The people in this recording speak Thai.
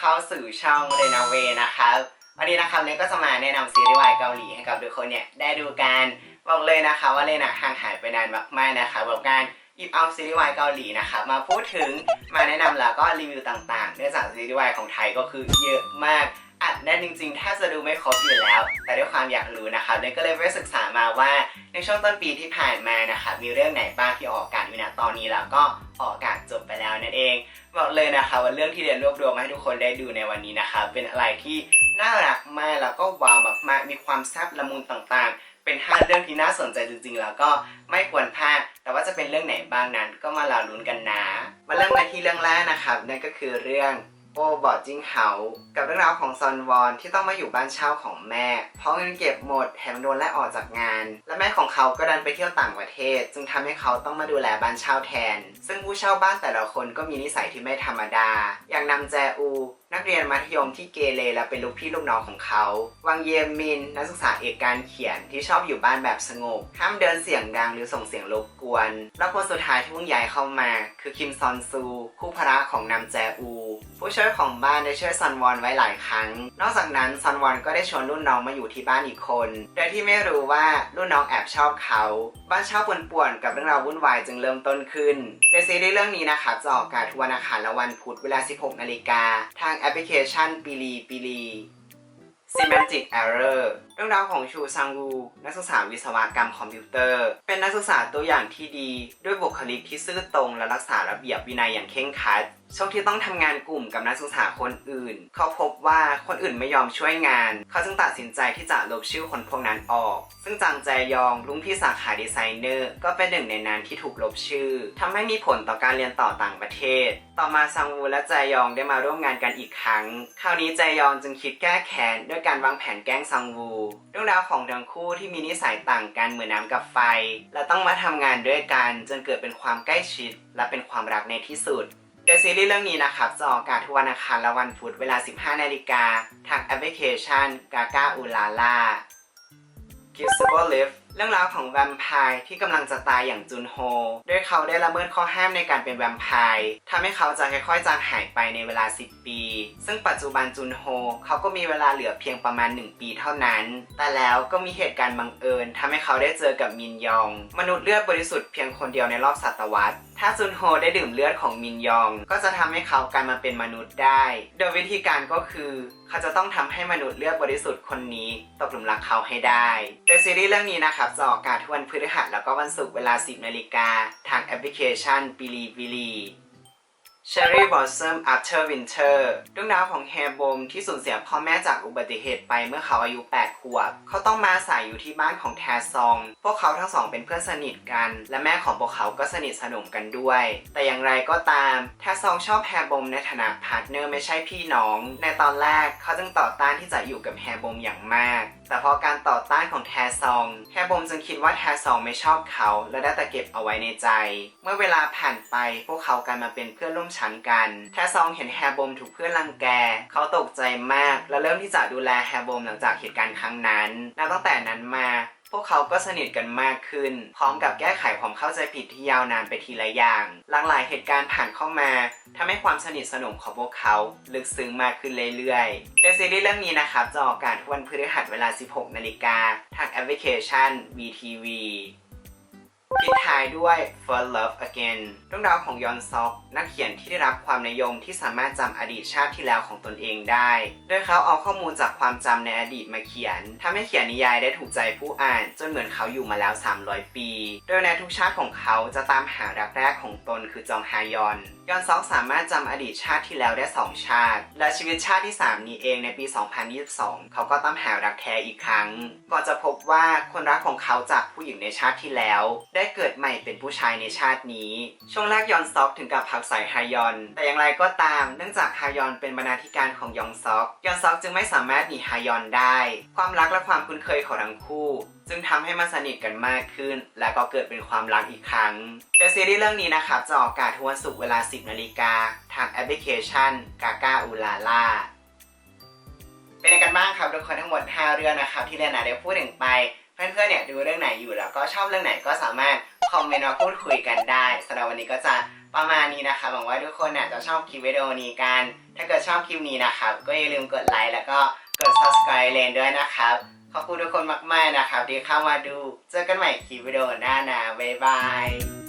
เข้าสู่ช่องเรนาเวนะครับวันนี้นะครับเนก็จะมาแนะนำซีรีส์วายเกาหลีให้กับทุกคนเนี่ยได้ดูกันบอกเลยนะคะว่าเลนะห่างหายไปนานมากๆนะคะกับการหยิบเอาซีรีส์วายเกาหลีนะครับมาพูดถึงมาแนะนำแล้วก็รีวิวต่างๆเนื่องจากซีรีส์วายของไทยก็คือเยอะมาก อัดแน่นจริงๆแทบจะดูไม่ครบอยู่แล้ว แต่ด้วยความอยากรู้นะครับเนยก็เลยไปศึกษามาว่าในช่วงต้นปีที่ผ่านมานะคะมีเรื่องไหนบ้างที่ออกอากาศอยู่ณตอนนี้แล้วก็ออกอากาศจบไปแล้วนั่นเอง บอกเลยนะคะว่าเรื่องที่เรียนรวบรวมมาให้ทุกคนได้ดูในวันนี้นะคะเป็นอะไรที่น่ารักมากแล้วก็ว้าวมากๆมีความแซ่บละมุนต่างๆเป็นห้าเรื่องที่น่าสนใจจริง ๆ แล้วก็ไม่ควรพลาด แต่ว่าจะเป็นเรื่องไหนบ้างนั้น ก็มารอลุ้นกันนะ มาเริ่มกันที่เรื่องแรกนะครับ นั่นก็คือเรื่อง โอบอดจิงเฮากับเรื่องราวของซอนวอนที่ต้องมาอยู่บ้านเช่าของแม่ เพราะเงินเก็บหมดแถมโดนไล่ออกจากงาน และแม่ของเขาก็ดันไปเที่ยวต่างประเทศ จึงทำให้เขาต้องมาดูแลบ้านเช่าแทน ซึ่งผู้เช่าบ้านแต่ละคนก็มีนิสัยที่ไม่ธรรมดา อย่างนำแจอู นักเรียนมัธยมที่เกเรและเป็นลูกพี่ลูกน้องของเขา วังเยมิน นักศึกษาเอกการเขียนที่ชอบอยู่บ้านแบบสงบ ห้ามเดินเสียงดังหรือส่งเสียงรบกวน แล้วคนสุดท้ายที่เพิ่งย้ายเข้ามา คือคิมซอนซู คู่พระของนำแจอู ผู้ช่วยของบ้านได้ช่วยซอนวอนไว้หลายครั้ง นอกจากนั้นซอนวอนก็ได้ชวนรุ่นน้องมาอยู่ที่บ้านอีกคน โดยที่ไม่รู้ว่ารุ่นน้องแอบชอบเขา บ้านเช่าป่วนๆกับเรื่องราววุ่นวายจึงเริ่มต้นขึ้นโดยซีรีส์เรื่องนี้นะครับจะออกอากาศทุกวันอังคารและวันพุธเวลา 16 นาฬิกาทางแอปพลิเคชันปีลีปีลี Semantic Error เรื่องราวของชูซังวูนักศึกษาวิศวกรรมคอมพิวเตอร์ เป็นนักศึกษาตัวอย่างที่ดี ด้วยบุคลิกที่ซื่อตรงและรักษาระเบียบวินัยอย่างเคร่งครัด ช่วงที่ต้องทำงานกลุ่มกับนักศึกษาคนอื่น เขาพบว่าคนอื่นไม่ยอมช่วยงาน เขาจึงตัดสินใจที่จะลบชื่อคนพวกนั้นออก ซึ่งจางแจยองลุงพี่สาขาดีไซเนอร์ ก็เป็นหนึ่งในนั้นที่ถูกลบชื่อทำให้มีผลต่อการเรียนต่อต่างประเทศ ต่อมาซังวูและแจยองได้มาร่วมงานกันอีกครั้ง คราวนี้แจยองจึงคิดแก้แค้นด้วยการวางแผนแกล้งซังวูเรื่องราวของทั้งคู่ที่มีนิสัยต่างกันเหมือนน้ำกับไฟ และต้องมาทำงานด้วยกันจนเกิดเป็นความใกล้ชิด และเป็นความรักในที่สุด โดยซีรีส์เรื่องนี้นะครับจะออกอากาศทุกวันอังคารและวันพุธเวลา 15 นาฬิกา ทางแอปพลิเคชัน Gaga u l a l a Kissable Live เรื่องราวของแวมไพร์ที่กำลังจะตายอย่างจุนโฮ โดยเขาได้ละเมิดข้อห้ามในการเป็นแวมไพร์ทำให้เขาจะค่อยๆจางหายไปในเวลา 10 ปี ซึ่งปัจจุบันจุนโฮ เขาก็มีเวลาเหลือเพียงประมาณ 1 ปีเท่านั้น แต่แล้วก็มีเหตุการณ์บังเอิญทำให้เขาได้เจอกับมินยอง มนุษย์เลือดบริสุทธิ์เพียงคนเดียวในรอบศตวรรษ ถ้าซุนโฮได้ดื่มเลือดของมินยอง ก็จะทำให้เขากลายมาเป็นมนุษย์ได้ โดยวิธีการก็คือ เขาจะต้องทำให้มนุษย์เลือดบริสุทธิ์คนนี้ตกหลุมรักเขาให้ได้ โดยซีรีส์เรื่องนี้นะครับจะออกอากาศทุกวันพฤหัสแล้วก็วันศุกร์เวลา 10นาฬิกาทางแอปพลิเคชันบิลีบิลี Cherry Blossom After Winter เรื่องราวของแฮร์บมที่สูญเสียพ่อแม่จากอุบัติเหตุไปเมื่อเขาอายุ 8 ขวบ เขาต้องมาอาศัยอยู่ที่บ้านของแทซอง พวกเขาทั้งสองเป็นเพื่อนสนิทกัน และแม่ของพวกเขาก็สนิทสนมกันด้วย แต่อย่างไรก็ตาม แทซองชอบแฮร์บมในฐานะพาร์ทเนอร์ไม่ใช่พี่น้อง ในตอนแรกเขาจึงต่อต้านที่จะอยู่กับแฮร์บมอย่างมาก แต่พอการต่อต้านของแทซอง แฮบมจึงคิดว่าแทซองไม่ชอบเขา และได้แต่เก็บเอาไว้ในใจ เมื่อเวลาผ่านไปพวกเขากลายมาเป็นเพื่อนร่วมชั้นกัน แทซองเห็นแฮบมถูกเพื่อนรังแก เขาตกใจมาก และเริ่มที่จะดูแลแฮบมหลังจากเหตุการณ์ครั้งนั้นนับตั้งแต่นั้นมา กเขาก็สนิทกันมากขึ้น พร้อมกับแก้ไขความเข้าใจผิดที่ยาวนานไปทีละอย่าง หลากหลายเหตุการณ์ผ่านเข้ามาทำให้ความสนิทสนมของพวกเขาลึกซึ้งมากขึ้นเรื่อยๆโดยซีรีส์เรื่องนี้นะครับจะออกอากาศทุกวันพฤหัสเวลา 16 นาฬิกาทางแอปพลิเคชัน VTV ปิดท้ายด้วย For Love Again เรื่องราวของยอนซอก นักเขียนที่ได้รับความนิยมที่สามารถจำอดีตชาติที่แล้วของตนเองได้ โดยเขาเอาข้อมูลจากความจำในอดีตมาเขียนทำให้เขียนนิยายได้ถูกใจผู้อ่าน จนเหมือนเขาอยู่มาแล้ว 300 ปี โดยในทุกชาติของเขาจะตามหารักแรกของตนคือจองฮายอนยอนซอกสามารถจำอดีตชาติที่แล้วได้ 2 ชาติ และชีวิตชาติที่ 3 นี้เองในปี 2022 เขาก็ตามหารักแท้อีกครั้งก่อนจะพบว่าคนรักของเขาจากผู้หญิงในชาติที่แล้วได้ได้เกิดใหม่เป็นผู้ชายในชาตินี้ ช่วงแรกยอนซอกถึงกับผักใส่ฮายอน แต่อย่างไรก็ตาม เนื่องจากฮายอนเป็นบรรณาธิการของยองซอก ยอนซอกจึงไม่สามารถหนีฮายอนได้ ความรักและความคุ้นเคยของทั้งคู่จึงทำให้มันสนิทกันมากขึ้น และก็เกิดเป็นความรักอีกครั้งโดยซีรีส์เรื่องนี้นะครับจะออกอากาศทุกวันศุกร์เวลา 10 นาฬิกา ทางแอปพลิเคชัน Gaga u l a l a เป็นยังไงกันบ้างครับทุกคนทั้งหมด 5 เรื่องนะครับที่เรนนาได้พูดถึงไป เพื่อนๆเนี่ยดูเรื่องไหนอยู่แล้วก็ชอบเรื่องไหนก็สามารถคอมเมนต์มาพูดคุยกันได้สำหรับวันนี้ก็จะประมาณนี้นะคะหวังว่าทุกคนน่ะจะชอบคลิปวิดีโอนี้กัน ถ้าเกิดชอบคลิปนี้นะครับก็อย่าลืมกดไลค์แล้วก็กด subscribe เลนด้วยนะครับขอบคุณทุกคนมากๆนะครับที่เข้ามาดู เจอกันใหม่คลิปวิดีโอหน้านะบ๊ายบาย